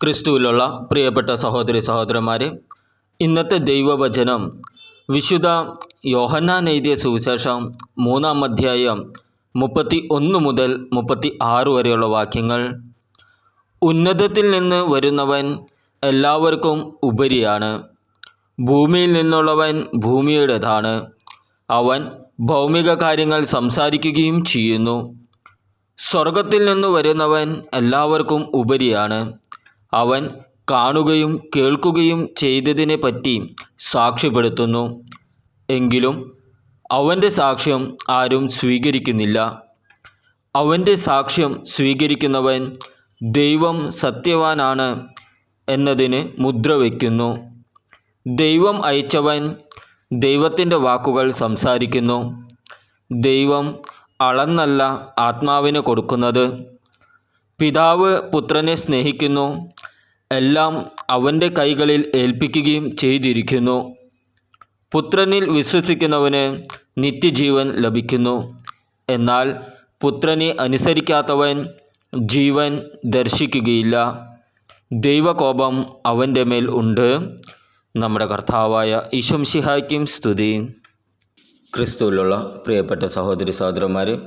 ക്രിസ്തുവിലുള്ള പ്രിയപ്പെട്ട സഹോദരി സഹോദരന്മാരെ ഇന്നത്തെ ദൈവവചനം വിശുദ്ധ യോഹന്നാൻ എഴുതിയ സുവിശേഷം മൂന്നാം അധ്യായം മുപ്പത്തി ഒന്ന് മുതൽ മുപ്പത്തി ആറ് വരെയുള്ള വാക്യങ്ങൾ ഉന്നതത്തിൽ നിന്ന് വരുന്നവൻ എല്ലാവർക്കും ഉപരിയാണ്. ഭൂമിയിൽ നിന്നുള്ളവൻ ഭൂമിയുടേതാണ്. അവൻ ഭൗമിക കാര്യങ്ങൾ സംസാരിക്കുകയും ചെയ്യുന്നു. സ്വർഗത്തിൽ നിന്ന് വരുന്നവൻ എല്ലാവർക്കും ഉപരിയാണ്. അവൻ കാണുകയും കേൾക്കുകയും ചെയ്തതിനെ പറ്റി സാക്ഷ്യപ്പെടുത്തുന്നു. എങ്കിലും അവന്റെ സാക്ഷ്യം ആരും സ്വീകരിക്കുന്നില്ല. അവന്റെ സാക്ഷ്യം സ്വീകരിക്കുന്നവൻ ദൈവം സത്യവാനാണ് എന്നതിന് മുദ്ര വയ്ക്കുന്നു. ദൈവം അയച്ചവൻ ദൈവത്തിന്റെ വാക്കുകൾ സംസാരിക്കുന്നു. ദൈവം അളന്നല്ല ആത്മാവിന് കൊടുക്കുന്നത്. പിതാവ് പുത്രനെ സ്നേഹിക്കുന്നു. എല്ലാം അവന്റെ കൈകളിൽ ഏൽപ്പിക്കുകയും ചെയ്തിരിക്കുന്നു. പുത്രനിൽ വിശ്വസിക്കുന്നവന് നിത്യജീവൻ ലഭിക്കുന്നു. എന്നാൽ പുത്രനെ അനുസരിക്കാത്തവൻ ജീവൻ ദർശിക്കുകയില്ല. ദൈവകോപം അവന്റെ മേൽ ഉണ്ട്. നമ്മുടെ കർത്താവായ ഈശംഷിഹായ്ക്കും സ്തുതി. ക്രിസ്തുവിലുള്ള പ്രിയപ്പെട്ട സഹോദരി സഹോദരന്മാരെ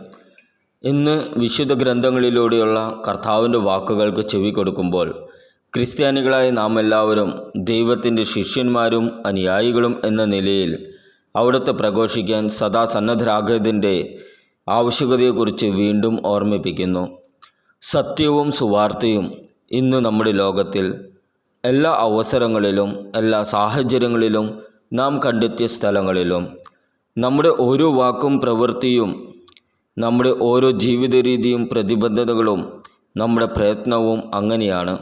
ഇന്ന് വിശുദ്ധ ഗ്രന്ഥങ്ങളിലൂടെയുള്ള കർത്താവിന്റെ വാക്കുകൾക്ക് ചെവി കൊടുക്കുമ്പോൾ ക്രിസ്ത്യാനികളായ നാം എല്ലാവരും ദൈവത്തിന്റെ ശിഷ്യന്മാരും അനുയായികളും എന്ന നിലയിൽ അവിടുത്തെ പ്രഘോഷിക്കാൻ സദാ സന്നദ്ധരാകതിന്റെ ആവശ്യകതയെക്കുറിച്ച് വീണ്ടും ഓർമ്മിപ്പിക്കുന്നു. സത്യവും സുവാർത്തയും ഇന്ന് നമ്മുടെ ലോകത്തിൽ എല്ലാ അവസരങ്ങളിലും എല്ലാ സാഹചര്യങ്ങളിലും നാം കണ്ടെത്തിയ സ്ഥലങ്ങളിലും നമ്മുടെ ഓരോ വാക്കും പ്രവൃത്തിയും നമ്മുടെ ഓരോ ജീവിത രീതിയും പ്രതിബദ്ധതകളും നമ്മുടെ പ്രയത്നവും അങ്ങനെയാണ്.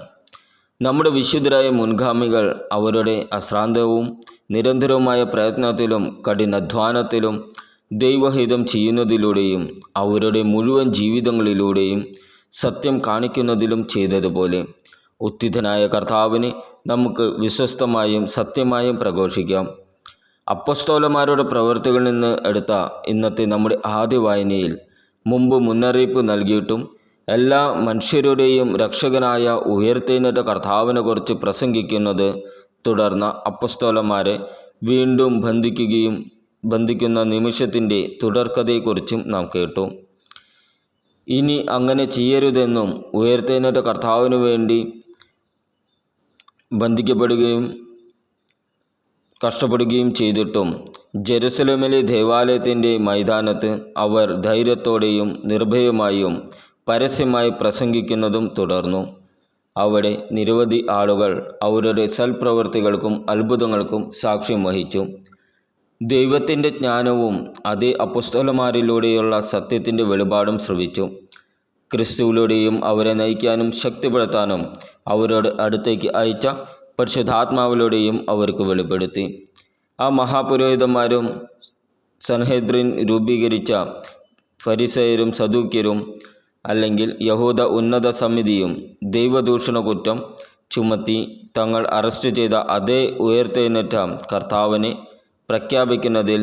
നമ്മുടെ വിശുദ്ധരായ മുൻഗാമികൾ അവരുടെ അശ്രാന്തവും നിരന്തരവുമായ പ്രയത്നത്തിലും കഠിനാധ്വാനത്തിലും ദൈവഹിതം ചെയ്യുന്നതിലൂടെയും അവരുടെ മുഴുവൻ ജീവിതങ്ങളിലൂടെയും സത്യം കാണിക്കുന്നതിലും ചെയ്തതുപോലെ. ഉത്തിതനായ കർത്താവിനെ നമുക്ക് വിശ്വസ്തമായും സത്യമായും പ്രഘോഷിക്കാം. അപ്പസ്തോലന്മാരുടെ പ്രവൃത്തികളിൽ നിന്ന് എടുത്ത ഇന്നത്തെ നമ്മുടെ ആദ്യ വായനയിൽ മുമ്പ് മുന്നറിയിപ്പ് നൽകിയിട്ടും എല്ലാ മനുഷ്യരുടെയും രക്ഷകനായ ഉയർത്തെഴുന്നേറ്റ കർത്താവിനെ കുറിച്ച് പ്രസംഗിക്കുന്നത് തുടർന്ന് അപ്പസ്തോലന്മാരെ വീണ്ടും ബന്ധിക്കുകയും ബന്ധിക്കുന്ന നിമിഷത്തിന്റെ തുടർക്കഥയെക്കുറിച്ചും നാം കേട്ടു. ഇനി അങ്ങനെ ചെയ്യരുതെന്നും ഉയർത്തെഴുന്നേറ്റ കർത്താവിനു വേണ്ടി ബന്ധിക്കപ്പെടുകയും കഷ്ടപ്പെടുകയും ചെയ്തിട്ടും ജെറുസലേമിലെ ദേവാലയത്തിന്റെ മൈതാനത്ത് അവർ ധൈര്യത്തോടെയും നിർഭയമായും പരസ്യമായി പ്രസംഗിക്കുന്നതും തുടർന്നു. അവിടെ നിരവധി ആളുകൾ അവരുടെ സൽപ്രവൃത്തികൾക്കും അത്ഭുതങ്ങൾക്കും സാക്ഷ്യം വഹിച്ചു. ദൈവത്തിന്റെ ജ്ഞാനവും അതേ അപ്പുസ്തലമാരിലൂടെയുള്ള സത്യത്തിന്റെ വെളിപാടും ശ്രവിച്ചു. ക്രിസ്തുവിലൂടെയും അവരെ നയിക്കാനും ശക്തിപ്പെടുത്താനും അവരോട് അടുത്തേക്ക് അയച്ച പരിശുദ്ധാത്മാവിലൂടെയും അവർക്ക് വെളിപ്പെടുത്തി. ആ മഹാപുരോഹിതന്മാരും സൻഹെദ്രിൻ രൂപീകരിച്ച ഫരിസയരും സദൂക്യരും അല്ലെങ്കിൽ യഹൂദ ഉന്നത സമിതിയും ദൈവദൂഷണ കുറ്റം ചുമത്തി തങ്ങൾ അറസ്റ്റ് ചെയ്ത അതേ ഉയർത്തെഴുന്നേറ്റ കർത്താവിനെ പ്രഖ്യാപിക്കുന്നതിൽ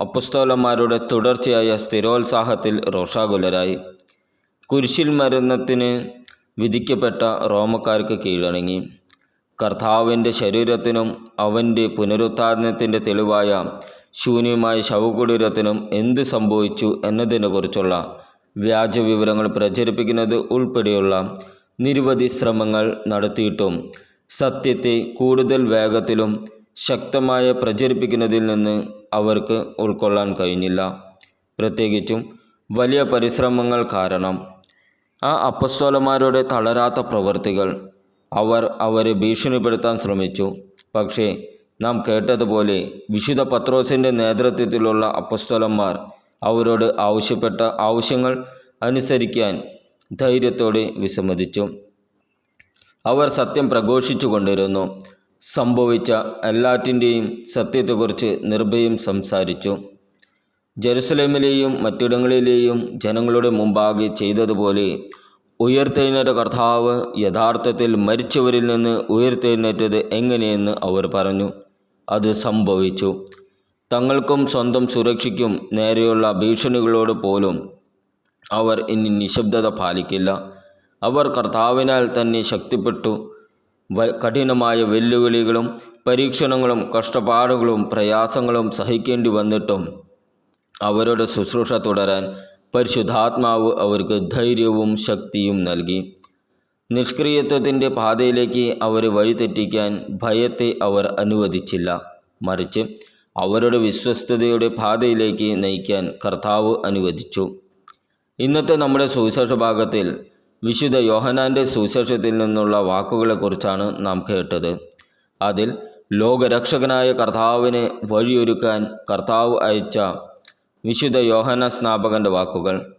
അപ്പുസ്തോലന്മാരുടെ തുടർച്ചയായ സ്ഥിരോത്സാഹത്തിൽ രോഷാകുലരായി. കുരിശിൽ മരണത്തിന് വിധിക്കപ്പെട്ട റോമക്കാർക്ക് കീഴടങ്ങി. കർത്താവിന്റെ ശരീരത്തിനും അവന്റെ പുനരുത്ഥാനത്തിന്റെ തെളിവായ ശൂന്യമായ ശവകുടീരത്തിനും എന്ത് സംഭവിച്ചു എന്നതിനെക്കുറിച്ചുള്ള വ്യാജ വിവരങ്ങൾ പ്രചരിപ്പിക്കുന്നത് ഉൾപ്പെടെയുള്ള നിരവധി ശ്രമങ്ങൾ നടത്തിയിട്ടും സത്യത്തെ കൂടുതൽ വേഗത്തിലും ശക്തമായ പ്രചരിപ്പിക്കുന്നതിൽ നിന്ന് അവർക്ക് ഉൾക്കൊള്ളാൻ കഴിഞ്ഞില്ല. പ്രത്യേകിച്ചും വലിയ പരിശ്രമങ്ങൾ കാരണം. ആ അപ്പസ്തോലന്മാരുടെ തളരാത്ത പ്രവൃത്തികൾ അവർ അവരെ ഭീഷണിപ്പെടുത്താൻ ശ്രമിച്ചു. പക്ഷേ നാം കേട്ടതുപോലെ വിശുദ്ധ പത്രോസിന്റെ നേതൃത്വത്തിലുള്ള അപ്പസ്തോലന്മാർ അവരോട് ആവശ്യപ്പെട്ട ആവശ്യങ്ങൾ അനുസരിക്കാൻ ധൈര്യത്തോടെ വിസമ്മതിച്ചു. അവർ സത്യം പ്രഘോഷിച്ചു കൊണ്ടിരുന്നു. സംഭവിച്ച എല്ലാറ്റിന്റെയും സത്യത്തെക്കുറിച്ച് നിർഭയം സംസാരിച്ചു. ജെറുസലേമിലെയും മറ്റിടങ്ങളിലെയും ജനങ്ങളുടെ മുമ്പാകെ ചെയ്തതുപോലെ ഉയർത്തെഴുന്നേറ്റ കർത്താവ് യഥാർത്ഥത്തിൽ മരിച്ചവരിൽ നിന്ന് ഉയർത്തെഴുന്നേറ്റത് എങ്ങനെയെന്ന് അവർ പറഞ്ഞു. അത് സംഭവിച്ചു. തങ്ങൾക്കും സ്വന്തം സുരക്ഷയ്ക്കും നേരെയുള്ള ഭീഷണികളോട് പോലും അവർ ഇനി നിശബ്ദത പാലിക്കില്ല. അവർ കർത്താവിനാൽ തന്നെ ശക്തിപ്പെട്ടു. കഠിനമായ വെല്ലുവിളികളും പരീക്ഷണങ്ങളും കഷ്ടപ്പാടുകളും പ്രയാസങ്ങളും സഹിക്കേണ്ടി വന്നിട്ടും അവരുടെ ശുശ്രൂഷ തുടരാൻ പരിശുദ്ധാത്മാവ് അവർക്ക് ധൈര്യവും ശക്തിയും നൽകി. നിഷ്ക്രിയത്വത്തിന്റെ പാതയിലേക്ക് അവരെ വഴിതെറ്റിക്കാൻ ഭയത്തെ അവർ അനുവദിച്ചില്ല. മറിച്ച് അവരുടെ വിശ്വസ്തതയുടെ പാതയിലേക്ക് നയിക്കാൻ കർത്താവ് അനുവദിച്ചു. ഇന്നത്തെ നമ്മുടെ സുവിശേഷ ഭാഗത്തിൽ വിശുദ്ധ യോഹനാന്റെ സുവിശേഷത്തിൽ നിന്നുള്ള വാക്കുകളെക്കുറിച്ചാണ് നാം കേട്ടത്. അതിൽ ലോകരക്ഷകനായ കർത്താവിനെ വഴിയൊരുക്കാൻ കർത്താവ് അയച്ച വിശുദ്ധ യോഹന സ്നാപകന്റെ വാക്കുകൾ.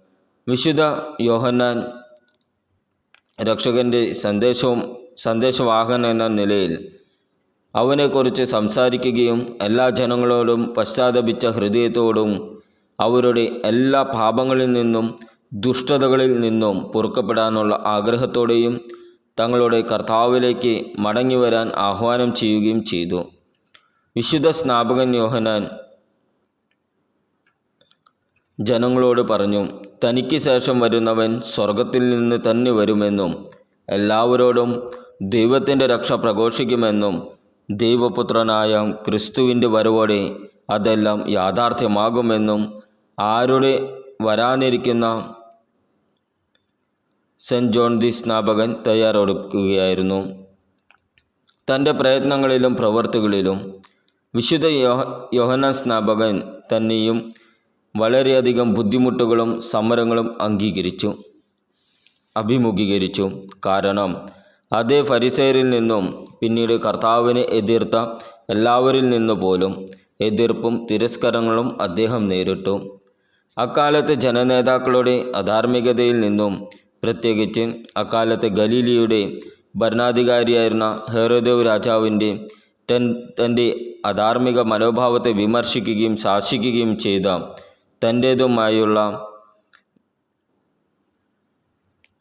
വിശുദ്ധ യോഹന്നാൻ രക്ഷകന്റെ സന്ദേശവും സന്ദേശവാഹകൻ എന്ന നിലയിൽ അവനെക്കുറിച്ച് സംസാരിക്കുകയും എല്ലാ ജനങ്ങളോടും പശ്ചാത്തപിച്ച ഹൃദയത്തോടും അവരുടെ എല്ലാ പാപങ്ങളിൽ നിന്നും ദുഷ്ടതകളിൽ നിന്നും പൊറുക്കപ്പെടാനുള്ള ആഗ്രഹത്തോടെയും തങ്ങളുടെ കർത്താവിലേക്ക് മടങ്ങി വരാൻ ആഹ്വാനം ചെയ്യുകയും ചെയ്തു. വിശുദ്ധ സ്നാപകൻ യോഹനാൻ ജനങ്ങളോട് പറഞ്ഞു തനിക്ക് ശേഷം വരുന്നവൻ സ്വർഗത്തിൽ നിന്ന് തന്നെ വരുമെന്നും എല്ലാവരോടും ദൈവത്തിന്റെ രക്ഷ പ്രഘോഷിക്കുമെന്നും ദൈവപുത്രനായ ക്രിസ്തുവിന്റെ വരവോടെ അതെല്ലാം യാഥാർത്ഥ്യമാകുമെന്നും ആരുടെ വരാനിരിക്കുന്ന സെന്റ് ജോൺ ദി സ്നാപകൻ തയ്യാറെടുക്കുകയായിരുന്നു. തന്റെ പ്രയത്നങ്ങളിലും പ്രവൃത്തികളിലും വിശുദ്ധ യോഹ യോഹന സ്നാപകൻ തന്നെയും വളരെയധികം ബുദ്ധിമുട്ടുകളും സമരങ്ങളും അംഗീകരിച്ചു അഭിമുഖീകരിച്ചു. കാരണം അതേ ഫരിസേരിൽ നിന്നും പിന്നീട് കർത്താവിനെ എതിർത്ത എല്ലാവരിൽ നിന്നു പോലും എതിർപ്പും തിരസ്കരങ്ങളും അദ്ദേഹം നേരിട്ടു. അക്കാലത്തെ ജനനേതാക്കളുടെ അധാർമികതയിൽ നിന്നും പ്രത്യേകിച്ച് അക്കാലത്തെ ഗലീലിയുടെ ഭരണാധികാരിയായിരുന്ന ഹെറോദേവ് രാജാവിന്റെ തൻ തന്റെ അധാർമിക മനോഭാവത്തെ വിമർശിക്കുകയും ശാസിക്കുകയും ചെയ്ത തന്റേതുമായുള്ള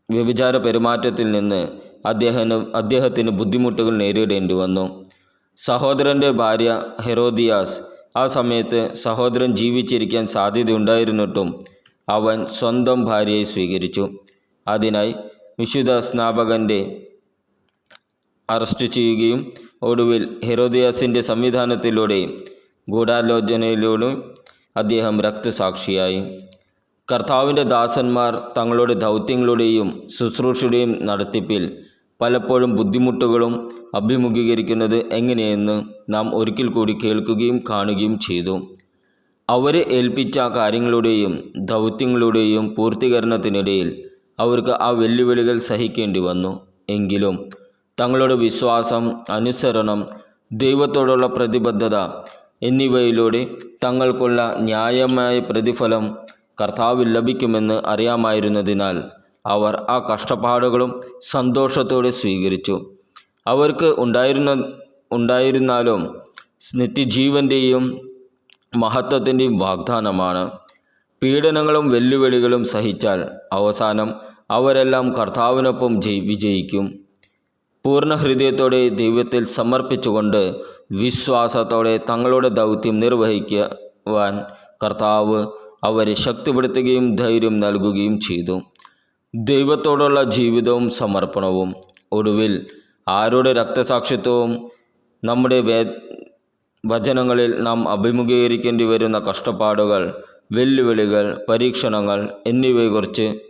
വ്യഭിചാര പെരുമാറ്റത്തിൽ നിന്ന് അദ്ദേഹത്തിന് അദ്ദേഹത്തിന് ബുദ്ധിമുട്ടുകൾ നേരിടേണ്ടി വന്നു. സഹോദരന്റെ ഭാര്യ ഹെറോദിയാസ് ആ സമയത്ത് സഹോദരൻ ജീവിച്ചിരിക്കാൻ സാധ്യതയുണ്ടായിരുന്നിട്ടും അവൻ സ്വന്തം ഭാര്യയെ സ്വീകരിച്ചു. അതിനായി വിശുദ്ധ സ്നാപകന്റെ അറസ്റ്റ് ചെയ്യുകയും ഒടുവിൽ ഹെറോദിയാസിന്റെ സംവിധാനത്തിലൂടെയും ഗൂഢാലോചനയിലൂടെയും അദ്ദേഹം രക്തസാക്ഷിയായി. കർത്താവിന്റെ ദാസന്മാർ തങ്ങളുടെ ദൗത്യങ്ങളുടെയും ശുശ്രൂഷയുടെയും നടത്തിപ്പിൽ പലപ്പോഴും ബുദ്ധിമുട്ടുകളും അഭിമുഖീകരിക്കുന്നത് എങ്ങനെയെന്ന് നാം ഒരിക്കൽ കൂടി കേൾക്കുകയും കാണുകയും ചെയ്തു. അവരെ ഏൽപ്പിച്ച കാര്യങ്ങളുടെയും ദൗത്യങ്ങളുടെയും പൂർത്തീകരണത്തിനിടയിൽ അവർക്ക് ആ വെല്ലുവിളികൾ സഹിക്കേണ്ടി വന്നു. എങ്കിലും തങ്ങളുടെ വിശ്വാസം അനുസരണം ദൈവത്തോടുള്ള പ്രതിബദ്ധത എന്നിവയിലൂടെ തങ്ങൾക്കുള്ള ന്യായമായ പ്രതിഫലം കർത്താവിൽ ലഭിക്കുമെന്ന് അറിയാമായിരുന്നതിനാൽ അവർ ആ കഷ്ടപ്പാടുകളും സന്തോഷത്തോടെ സ്വീകരിച്ചു. അവർക്ക് ഉണ്ടായിരുന്ന ഉണ്ടായിരുന്നാലും നിത്യജീവന്റെയും മഹത്വത്തിന്റെയും വാഗ്ദാനമാണ്. പീഡനങ്ങളും വെല്ലുവിളികളും സഹിച്ചാൽ അവസാനം അവരെല്ലാം കർത്താവിനൊപ്പം ജയി വിജയിക്കും. പൂർണ ഹൃദയത്തോടെ ദൈവത്തിൽ സമർപ്പിച്ചുകൊണ്ട് വിശ്വാസത്തോടെ തങ്ങളുടെ ദൗത്യം നിർവഹിക്കുവാൻ കർത്താവ് അവരെ ശക്തിപ്പെടുത്തുകയും ധൈര്യം നൽകുകയും ചെയ്തു. ദൈവത്തോടുള്ള ജീവിതവും സമർപ്പണവും. ഒടുവിൽ ആരുടെ രക്തസാക്ഷിത്വവും നമ്മുടെ വേ വചനങ്ങളിൽ നാം അഭിമുഖീകരിക്കേണ്ടി വരുന്ന കഷ്ടപ്പാടുകൾ വെല്ലുവിളികൾ പരീക്ഷണങ്ങൾ എന്നിവയെക്കുറിച്ച്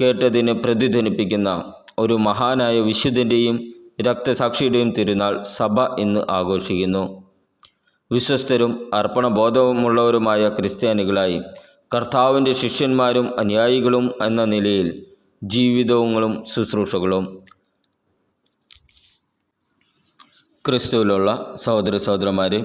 കേട്ടതിനെ പ്രതിധ്വനിപ്പിക്കുന്ന ഒരു മഹാനായ വിശുദ്ധന്റെയും രക്തസാക്ഷിയുടെയും തിരുനാൾ സഭ ഇന്ന് ആഘോഷിക്കുന്നു. വിശ്വസ്തരും അർപ്പണബോധവുമുള്ളവരുമായ ക്രിസ്ത്യാനികളായി കർത്താവിന്റെ ശിഷ്യന്മാരും അനുയായികളും എന്ന നിലയിൽ ജീവിതങ്ങളും ശുശ്രൂഷകളും. ക്രിസ്തുവിലുള്ള സഹോദര സഹോദരന്മാരെ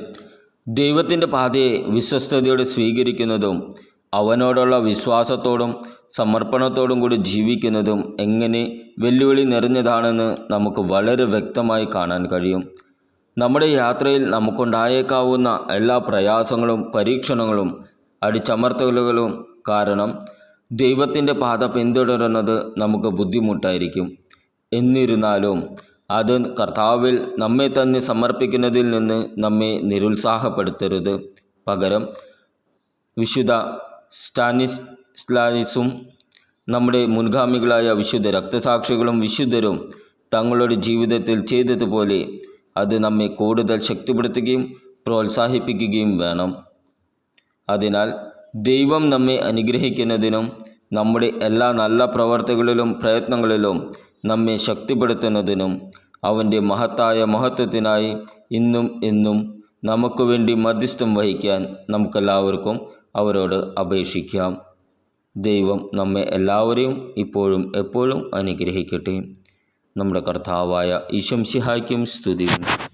ദൈവത്തിന്റെ പാതയെ വിശ്വസ്തയോടെ സ്വീകരിക്കുന്നതും അവനോടുള്ള വിശ്വാസത്തോടും സമർപ്പണത്തോടും കൂടി ജീവിക്കുന്നതും എങ്ങനെ വെല്ലുവിളി നിറഞ്ഞതാണെന്ന് നമുക്ക് വളരെ വ്യക്തമായി കാണാൻ കഴിയും. നമ്മുടെ യാത്രയിൽ നമുക്കുണ്ടായേക്കാവുന്ന എല്ലാ പ്രയാസങ്ങളും പരീക്ഷണങ്ങളും അടിച്ചമർത്തലുകളും കാരണം ദൈവത്തിന്റെ പാത പിന്തുടരുന്നത് നമുക്ക് ബുദ്ധിമുട്ടായിരിക്കും. എന്നിരുന്നാലും അത് കർത്താവിൽ നമ്മെ തന്നെ സമർപ്പിക്കുന്നതിൽ നിന്ന് നമ്മെ നിരുത്സാഹപ്പെടുത്തരുത്. പകരം വിശുദ്ധ സ്റ്റാനിസ്ലാനിസും നമ്മുടെ മുൻഗാമികളായ വിശുദ്ധ രക്തസാക്ഷികളും വിശുദ്ധരും തങ്ങളുടെ ജീവിതത്തിൽ ചെയ്തതുപോലെ അത് നമ്മെ കൂടുതൽ ശക്തിപ്പെടുത്തുകയും പ്രോത്സാഹിപ്പിക്കുകയും വേണം. അതിനാൽ ദൈവം നമ്മെ അനുഗ്രഹിക്കുന്നതിനും നമ്മുടെ എല്ലാ നല്ല പ്രവർത്തികളിലും പ്രയത്നങ്ങളിലും നമ്മെ ശക്തിപ്പെടുത്തുന്നതിനും അവന്റെ മഹത്തായ മഹത്വത്തിനായി ഇന്നും എന്നും നമുക്ക് വേണ്ടി മധ്യസ്ഥം വഹിക്കാൻ നമുക്കെല്ലാവർക്കും അവരോട് അപേക്ഷിക്കാം. ദൈവം നമ്മെ എല്ലാവരെയും ഇപ്പോഴും എപ്പോഴും അനുഗ്രഹിക്കട്ടെ. നമ്മുടെ കർത്താവായ ഈശംസിഹായ്ക്കും സ്തുതിയുണ്ട്